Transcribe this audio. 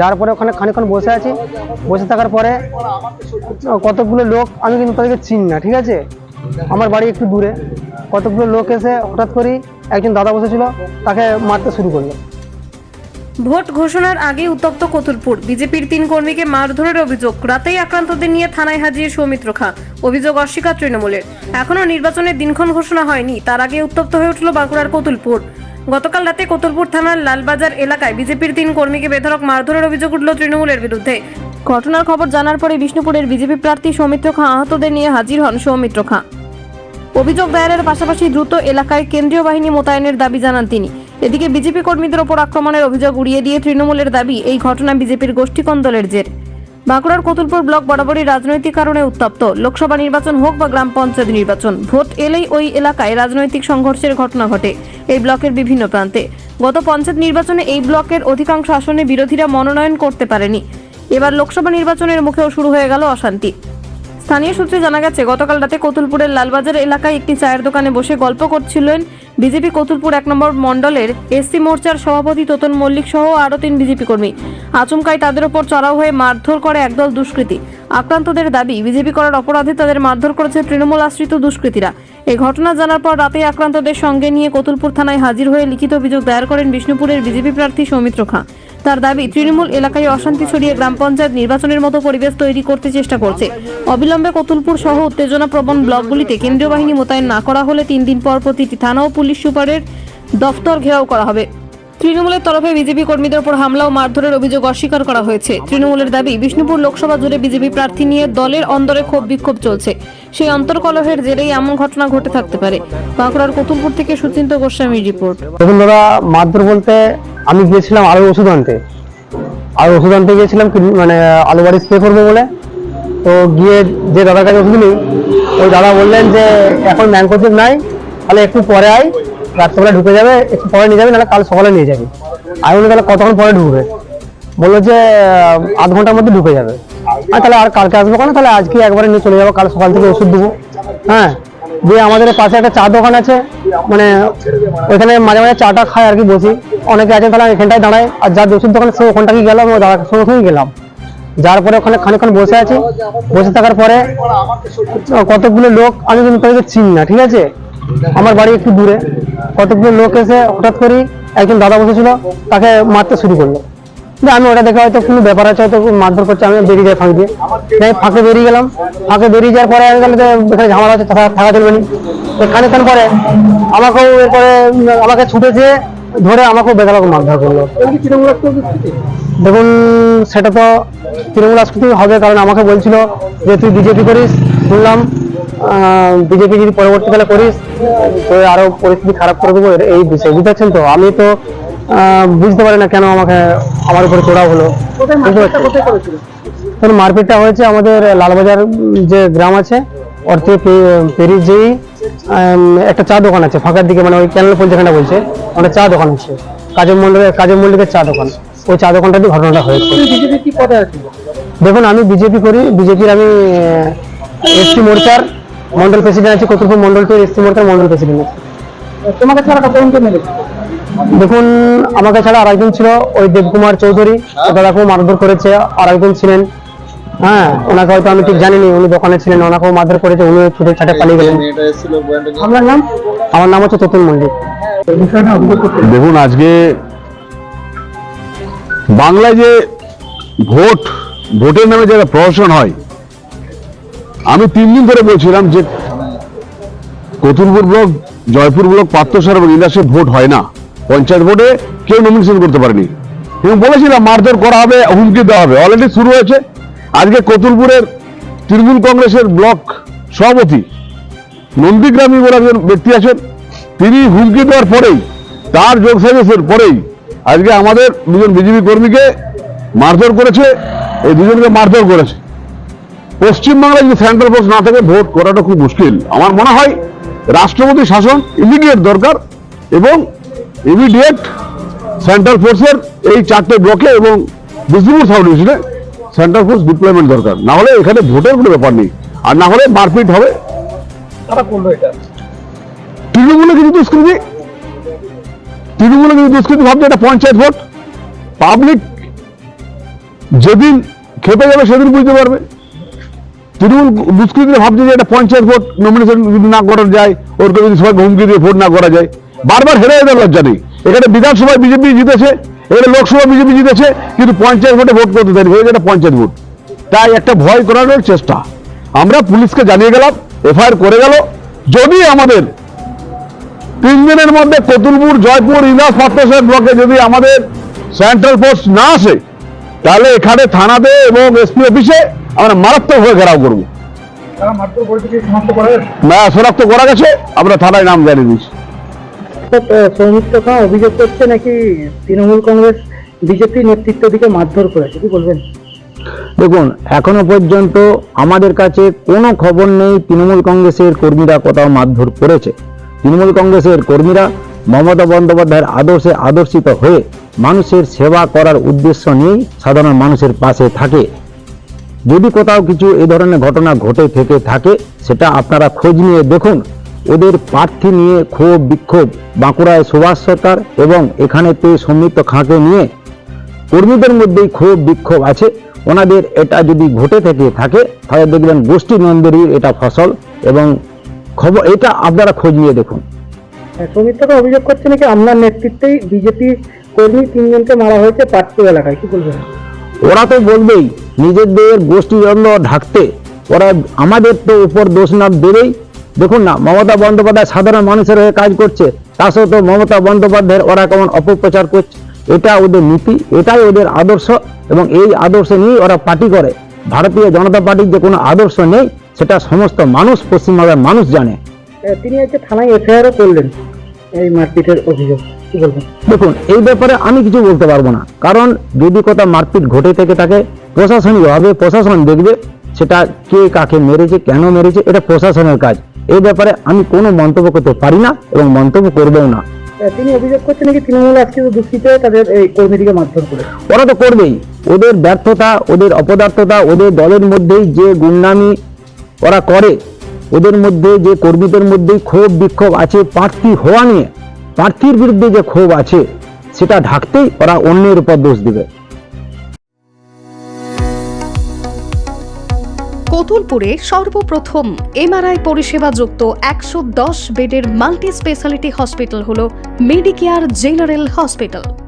যার পরে ওখানে খানিকক্ষণ বসে আছি। বসে থাকার পরে কতগুলো লোক, আমি কিন্তু তাদেরকে চিনি না, ঠিক আছে? আমার বাড়ি একটু দূরে। কতগুলো লোক এসে হঠাৎ করেই একজন দাদা বসেছিল, তাকে মারতে শুরু করল। ভোট ঘোষণার আগে উত্তপ্ত কতুলপুর। বিজেপির তিন কর্মীকে মারধরের অভিযোগ, রাতেই আক্রান্তদের নিয়ে থানায় হাজির সৌমিত্র খা। অভিযোগ অস্বীকার তৃণমূলের। এখনও নির্বাচনের দিনক্ষণ ঘোষণা হয়নি, তার আগে উত্তপ্ত হয়ে উঠল বাঁকুড়ার কতুলপুর। গতকাল রাতে কতুলপুর থানার লালবাজার এলাকায় বিজেপির তিন কর্মীকে বেধরক মারধরের অভিযোগ উঠল তৃণমূলের বিরুদ্ধে। ঘটনার খবর জানার পরে বিষ্ণুপুরের বিজেপি প্রার্থী সৌমিত্র খাঁ আহতদের নিয়ে হাজির হন সৌমিত্র খাঁ। অভিযোগ দায়েরের পাশাপাশি দ্রুত এলাকায় কেন্দ্রীয় বাহিনী মোতায়েনের দাবি জানান তিনি। এদিকে বিজেপি কর্মীদের ওপর আক্রমণের অভিযোগ উড়িয়ে দিয়ে তৃণমূলের দাবি, এই ঘটনা বিজেপির গোষ্ঠী কন্দলের জের। বাঁকুড়ার কতুলপুর ব্লক বরাবরই রাজনৈতিক কারণে উত্তপ্ত। লোকসভা নির্বাচন হোক বা গ্রাম পঞ্চায়েত নির্বাচন, ভোট এলেই ওই এলাকায় রাজনৈতিক সংঘর্ষের ঘটনা ঘটে এই ব্লকের বিভিন্ন প্রান্তে। গত পঞ্চায়েত নির্বাচনে এই ব্লকের অধিকাংশ আসনে বিরোধীরা মনোনয়ন করতে পারেনি। এবার লোকসভা নির্বাচনের মুখেও শুরু হয়ে গেল অশান্তি। স্থানীয় সূত্রে জানা গেছে, গতকাল রাতে কতুলপুরের লালবাজার এলাকায় একটি চায়ের দোকানে বসে গল্প করছিলেন বিজেপি কতুলপুর এক নম্বর মণ্ডলের এসসি মোর্চার সভাপতি তোতন মল্লিক সহ আরও তিন বিজেপি কর্মী। আচমকাই তাদের ওপর চড়াও হয়ে মারধর করে একদল দুষ্কৃতী। আক্রান্তদের দাবি, বিজেপি করার অপরাধে তাদের মারধর করেছে তৃণমূল আশ্রিত দুষ্কৃতীরা। এই ঘটনা জানার পর রাতে আক্রান্তদের সঙ্গে নিয়ে কতুলপুর থানায় হাজির হয়ে লিখিত অভিযোগ দায়ের করেন বিষ্ণুপুরের বিজেপি প্রার্থী সৌমিত্র খাঁ। তার দাবি, তৃণমূল এলাকায় অশান্তি ছড়িয়ে গ্রাম পঞ্চায়েত নির্বাচনের মতো পরিবেশ তৈরি করতে চেষ্টা করছে। অবিলম্বে কতুলপুর সহ উত্তেজনা প্রবণ ব্লকগুলিতে কেন্দ্রীয় বাহিনী মোতায়েন না করা হলে তিন দিন পর প্রতিটি থানা ও পুলিশ সুপারের দফতর ঘেরাও করা হবে। তৃণমূলের তরফে বিজেপি কর্মীদের উপর হামলা ও মারধরের অভিযোগ অস্বীকার করা হয়েছে। তৃণমূলের দাবি, বিষ্ণুপুর লোকসভা জুড়ে বিজেপি প্রার্থী নিয়ে দলের অন্দরে ক্ষোভ বিক্ষোভ চলছে। সেই অন্তর্কলহের জেরেই এমন ঘটনা ঘটে থাকতে পারে। বাঁকুড়ার কতুলপুর থেকে সুচিন্ত গোস্বামীর রিপোর্ট। দেখুন দাদা, মারধর বলতে আমি গিয়েছিলাম আলুর ওষুধ আনতে। আলুর ওষুধ আনতে গিয়েছিলাম মানে আলু বাড়ি স্প্রে করব বলে। তো গিয়ে যে দাদার কাছে ওষুধ নিই, ওই দাদা বললেন যে, এখন ম্যানকোচিপ নাই, তাহলে একটু পরে আয়। রাত্রেবেলা ঢুকে যাবে, একটু পরে নিয়ে যাবে, নাহলে কাল সকালে নিয়ে যাবি। আমি বলি তাহলে কতক্ষণ পরে ঢুকবে? বলল যে আধ ঘণ্টার মধ্যে ঢুকে যাবে। আর তাহলে আর কালকে আসব কেন? তাহলে আজকে একবারে নিয়ে চলে যাব, কাল সকাল থেকে ওষুধ দেবো। হ্যাঁ দিয়ে আমাদের পাশে একটা চা দোকান আছে মানে ওইখানে মাঝে মাঝে চাটা খায় আর কি বসি। অনেকে আছে তাহলে এখানটায় দাঁড়ায়, আর যার ওষুধ দোকান সে ওখানটাকে গেলাম ও দাদার সঙ্গে সঙ্গে গেলাম। যার পরে ওখানে খানিকক্ষণ বসে আছি। বসে থাকার পরে কতগুলো লোক, আমি কিন্তু তাদেরকে চিনি না, ঠিক আছে? আমার বাড়ি একটু দূরে। কতগুলো লোক এসে হঠাৎ করেই একজন দাদা বসেছিল, তাকে মারতে শুরু করল। আমি ওটা দেখে হয়তো কোনো ব্যাপার আছে, হয়তো মারধর করছে, আমি বেরিয়ে যাই ফাঁক দিয়ে। ফাঁকে বেরিয়ে গেলাম। ফাঁকে বেরিয়ে যাওয়ার পরে আমি তো এখানে ঝামেলা আছে থাকা চলবে না। তো খানিকক্ষণ পরে আমাকেও এরপরে, আমাকে ছুটেছে ধরে আমাকেও বেকার মারধর করল। দেখুন, সেটা তো তৃণমূল রাজনীতি হবে, কারণ আমাকে বলছিল যে, তুই বিজেপি করিস, শুনলাম বিজেপি যদি পরবর্তীকালে করিস তো আরও পরিস্থিতি খারাপ করে দেবো এই বিষয়ে। বুঝতে পারছেন তো? আমি তো বুঝতে পারি না কেন আমাকে আমার উপরে চড়াও হলো? তখন মারপিটটা হয়েছে আমাদের লালবাজার যে গ্রাম আছে ওর থেকে পেরিয়ে যেই একটা চা দোকান আছে ফাঁকার দিকে মানে ওই ক্যানেল পোল যেখানে বলছে ওটা চা দোকান আছে। কাজের মন্ডলের কাজের মল্লিকের চা দোকান। ওই চা দোকানটা দিয়ে ঘটনাটা হয়েছে। দেখুন আমি বিজেপি করি বিজেপির আমি এসটি মোর্চার মন্ডল প্রেসিডেন্ট আছি কতুলপুর মন্ডল টু এসটি মোর্চার মন্ডল প্রেসিডেন্ট আছে। তোমাকে ছাড়া কতজনকে মেরেছে? দেখুন আমাকে ছাড়া আরেকজন ছিল ওই দেবকুমার চৌধুরী ও দাদাকেও মারধর করেছে আর একজন ছিলেন। হ্যাঁ ওনাকে হয়তো আমি ঠিক জানিনি উনি দোকানে ছিলেন ওনাকেও মারধর করেছে উনি ছুটে ছাটে পালিয়ে গেলেন। আপনার নাম? আমার নাম হচ্ছে ততুল মল্লিক। দেখুন আজকে বাংলায় যে ভোট ভোটের নামে যারা প্রহসন হয় আমি তিন দিন ধরে বলছিলাম যে কতুলপুর ব্লক, জয়পুর ব্লক পাত্রসার এবং ইলাসে ভোট হয় না। পঞ্চায়েত ভোটে কেউ নমিনেশন করতে পারেনি। এবং বলেছিলাম, মারধর করা হবে, হুমকি দেওয়া হবে। অলরেডি শুরু হয়েছে। আজকে কতুলপুরের তৃণমূল কংগ্রেসের ব্লক সভাপতি নন্দীগ্রামী বলে একজন ব্যক্তি আছেন। তিনি হুমকি দেওয়ার পরেই, তার যোগ সাজেসের পরেই আজকে আমাদের দুজন বিজেপি কর্মীকে মারধর করেছে। এই দুজনকে মারধর করেছে। পশ্চিমবাংলায় যদি সেন্ট্রাল ফোর্স না থাকে ভোট করাটা খুব মুশকিল। আমার মনে হয় রাষ্ট্রপতি শাসন ইমিডিয়েট দরকার এবং ইমিডিয়েট সেন্ট্রাল ফোর্সের এই চারটে ব্লকে এবং বিষ্ণুপুর সাউথ ডিভিশনে সেন্ট্রাল ফোর্স ডিপ্লয়মেন্ট দরকার। না হলে এখানে ভোটের কোনো ব্যাপার নেই। আর না হলে মারপিট হবে। তৃণমূলে কিছু দুষ্কৃতি। তৃণমূলে কিছু দুষ্কৃতি ভাবছে এটা পঞ্চায়েত ভোট। পাবলিক যেদিন খেপে যাবে সেদিন বুঝতে পারবে। তৃণমূল দুষ্কৃতীরা ভাবছে যে এটা পঞ্চায়েত ভোট নমিনেশন যদি না করা যায়, ওরকে যদি সবাই হুমকি দিয়ে ভোট না করা যায়, বারবার হেরে যেতে লজ্জা নেই। এখানে বিধানসভায় বিজেপি জিতেছে, এখানে লোকসভা বিজেপি জিতেছে, কিন্তু পঞ্চায়েত ভোটে ভোট করতে দেয়নি, হয়ে এটা পঞ্চায়েত ভোট। তাই একটা ভয় করানোর চেষ্টা। আমরা পুলিশকে জানিয়ে গেলাম, এফআইআর করে গেল। যদি আমাদের তিন দিনের মধ্যে কতুলপুর, জয়পুর, ইনাস পাত্রসাহেব ব্লকে যদি আমাদের সেন্ট্রাল ফোর্স না আসে তাহলে এখানে থানাতে এবং এসপি অফিসে আমরা মারাত্মকভাবে ঘেরাও করব? না শনাক্ত করা গেছে আমরা থানায় নাম জানিয়ে দিচ্ছি। সৌমিত্র খাঁ অভিযোগ করছে নাকি তৃণমূল কংগ্রেস বিজেপি নেতৃত্ব দিকে মারধর করেছে কি বলবেন? দেখুন এখনও পর্যন্ত আমাদের কাছে কোনো খবর নেই তৃণমূল কংগ্রেসের কর্মীরা কোথাও মারধর করেছে। তৃণমূল কংগ্রেসের কর্মীরা মমতা বন্দ্যোপাধ্যায়ের আদর্শে আদর্শিত হয়ে মানুষের সেবা করার উদ্দেশ্য নিয়েই সাধারণ মানুষের পাশে থাকে। যদি কোথাও কিছু এ ধরনের ঘটনা ঘটে থেকে থাকে, সেটা আপনারা খোঁজ নিয়ে দেখুন। ওদের প্রার্থী নিয়ে ক্ষোভ, বিক্ষোভ, বাঁকুড়ায় সুভাষ সরকার এবং এখানেতে সৌমিত্র খাঁকে নিয়ে কর্মীদের মধ্যেই ক্ষোভ, বিক্ষোভ আছে। ওনাদের এটা যদি ঘটে থেকে থাকে, তাহলে দেখবেন গোষ্ঠী নন্দেরই এটা ফসল এবং খবর, এটা আপনারা খোঁজ নিয়ে দেখুন। সৌমিত্র খাঁ অভিযোগ করছে নাকি আপনার নেতৃত্বেই বিজেপি কর্মী তিনজনকে মারা হয়েছে পাট্টু এলাকায় কি বলবেন? ওরা তো বলবেই নিজেদের গোষ্ঠীদ্বন্দ্ব ঢাকতে ওরা আমাদের তো উপর দোষ না দেবেই। দেখুন না মমতা বন্দ্যোপাধ্যায় সাধারণ মানুষের হয়ে কাজ করছে তা সত্ত্বেও মমতা বন্দ্যোপাধ্যায়ের ওরা কেমন অপপ্রচার করছে? এটা ওদের নীতি এটাই ওদের আদর্শ এবং এই আদর্শ নিয়েই ওরা পার্টি করে। ভারতীয় জনতা পার্টির যে কোনো আদর্শ নেই সেটা সমস্ত মানুষ পশ্চিমবঙ্গের মানুষ জানে। তিনি আজকে থানায় এফআইআরও করলেন এই মারপিটের অভিযোগ। কি বলবেন দেখুন এই ব্যাপারে আমি কিছু বলতে পারব না। কারণ যদি কোথাও মারপিট ঘটে থেকে থাকে প্রশাসনিকভাবে প্রশাসন দেখবে সেটা কে কাকে মেরেছে কেন মেরেছে এটা প্রশাসনের কাজ। এই ব্যাপারে আমি কোনো মন্তব্য করতে পারি না এবং মন্তব্য করবেও না। তিনি অভিযোগ করছেন নাকি তৃণমূল আজকে দুঃখিত তাদের এই কর্মীদিকে মারধর করে? ওরা তো করবেই। ওদের ব্যর্থতা ওদের অপদার্থতা ওদের দলের মধ্যেই যে গুন্ডামি ওরা করে ওদের মধ্যে যে কর্মীদের মধ্যেই ক্ষোভ বিক্ষোভ আছে প্রার্থী হওয়া নিয়ে। প্রার্থীর বিরুদ্ধে যে ক্ষোভ আছে, সেটা ঢাকতেই ওরা অন্যের উপর দোষ দিবে। কতুলপুরে সর্বপ্রথম এমআরআই পরিষেবা যুক্ত একশো দশ বেডের মাল্টি স্পেশালিটি হসপিটাল হল মেডিকেয়ার জেনারেল হসপিটাল।